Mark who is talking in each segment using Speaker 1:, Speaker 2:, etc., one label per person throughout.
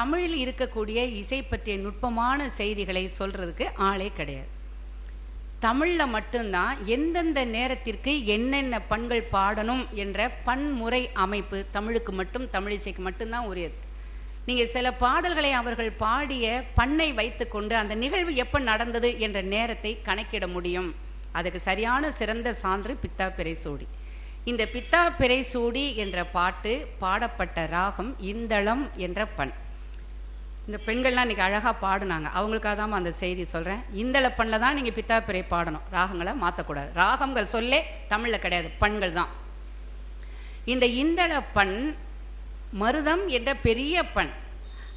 Speaker 1: தமிழில் இருக்கக்கூடிய இசை பற்றிய நுட்பமான செய்திகளை சொல்றதுக்கு ஆளே கிடையாது. தமிழில் மட்டும்தான் எந்தெந்த நேரத்திற்கு என்னென்ன பண்கள் பாடணும் என்ற பன்முறை அமைப்பு தமிழுக்கு மட்டும் தமிழிசைக்கு மட்டும்தான் உரியது. நீங்கள் சில பாடல்களை அவர்கள் பாடிய பண்ணை வைத்துக்கொண்டு அந்த நிகழ்வு எப்போ நடந்தது என்ற நேரத்தை கணக்கிட முடியும். அதுக்கு சரியான சிறந்த சான்று பித்தா பிறைசூடி இந்த பித்தா பிறைசூடி என்ற பாட்டு பாடப்பட்ட ராகம் இந்தளம் என்ற பண். இந்த பெண்கள்லாம் இன்றைக்கி அழகாக பாடுனாங்க. அவங்களுக்காக தான் அந்த செய்தி சொல்கிறேன் இந்த பண்ணில் தான் நீங்கள் பித்தாப்பிரை பாடணும். ராகங்களை மாற்றக்கூடாது ராகங்கள் சொல்லே தமிழில் கிடையாது. பண்கள் தான். இந்த இந்தள பண் மருதம் என்ற பெரிய பண்.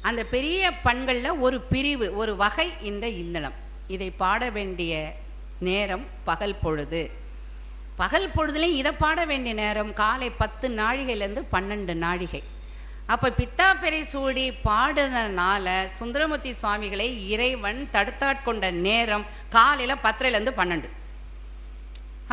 Speaker 1: அந்த பெரிய பண்களில் ஒரு பிரிவு ஒரு வகை இந்த இந்தளம் இதை பாட வேண்டிய நேரம் பகல் பொழுது. பகல் பொழுதுலையும் இதை பாட வேண்டிய நேரம் காலை பத்து நாழிகையிலேருந்து பன்னெண்டு நாழிகை. அப்ப பித்தாபேரை சூடி பாடுனதுனால சுந்தரமூர்த்தி சுவாமிகளை இறைவன் தடுத்தாட்கொண்ட நேரம் காலையில பத்திரையிலேருந்து பன்னெண்டு.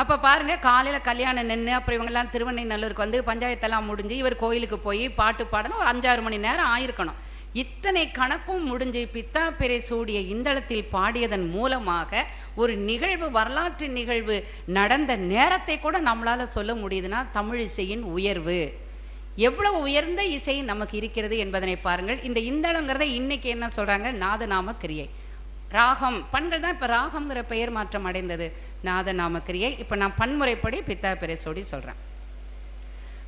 Speaker 1: அப்ப பாருங்க காலையில கல்யாணம் நின்று அப்புறம் இவங்கெல்லாம் திருவண்ணைநல்லூருக்கு வந்து பஞ்சாயத்தெல்லாம் முடிஞ்சு இவர் கோயிலுக்கு போய் பாட்டு பாடணும் ஒரு அஞ்சாறு மணி நேரம் ஆயிருக்கணும். இத்தனை கணக்கும் முடிஞ்சு பித்தா பிறை சூடிய இந்தளத்தில் பாடியதன் மூலமாக ஒரு நிகழ்வு வரலாற்று நிகழ்வு நடந்த நேரத்தை கூட நம்மளால சொல்ல முடியுதுன்னா தமிழிசையின் உயர்வு. எவ்வளவு உயர்ந்த இசை நமக்கு இருக்கிறது என்பதனை பாருங்கள். இந்த இந்தளங்கிறத இன்னைக்கு என்ன சொல்றாங்க? நாதநாம கிரியை ராகம் பண்கள் தான் இப்ப ராகம்ங்கிற பெயர் மாற்றம் அடைந்தது. நாதநாம கிரியை இப்ப நான் பன்முறைப்படி பித்தா பிறை சோடி சொல்றேன்.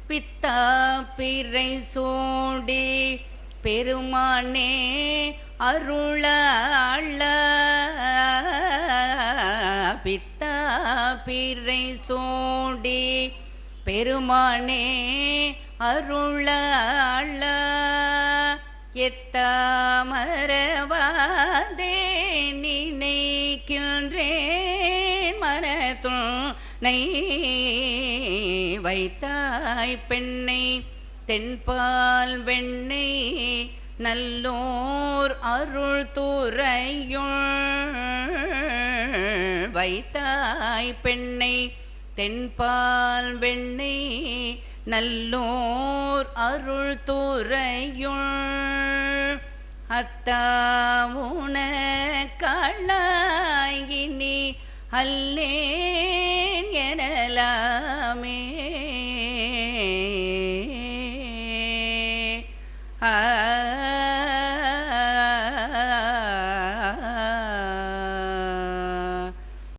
Speaker 1: பித்தா பிறை சோடி பெருமானே அருள பித்தா பிறை சோடி பெருமானே அருள எத்தாமரவாதே நினைக்கின்றேன் மனத்துணை வைத்தாய் பெண்ணை தென்பால் வெண்ணை நல்லோர் அருள் துறையுள் வைத்தாய் பெண்ணை தென்பால் வெண்ணை நல்லோர் அருள் துறையுள். அத்தாவுன கண்ணாயினி அல்லேன் எனலாமே.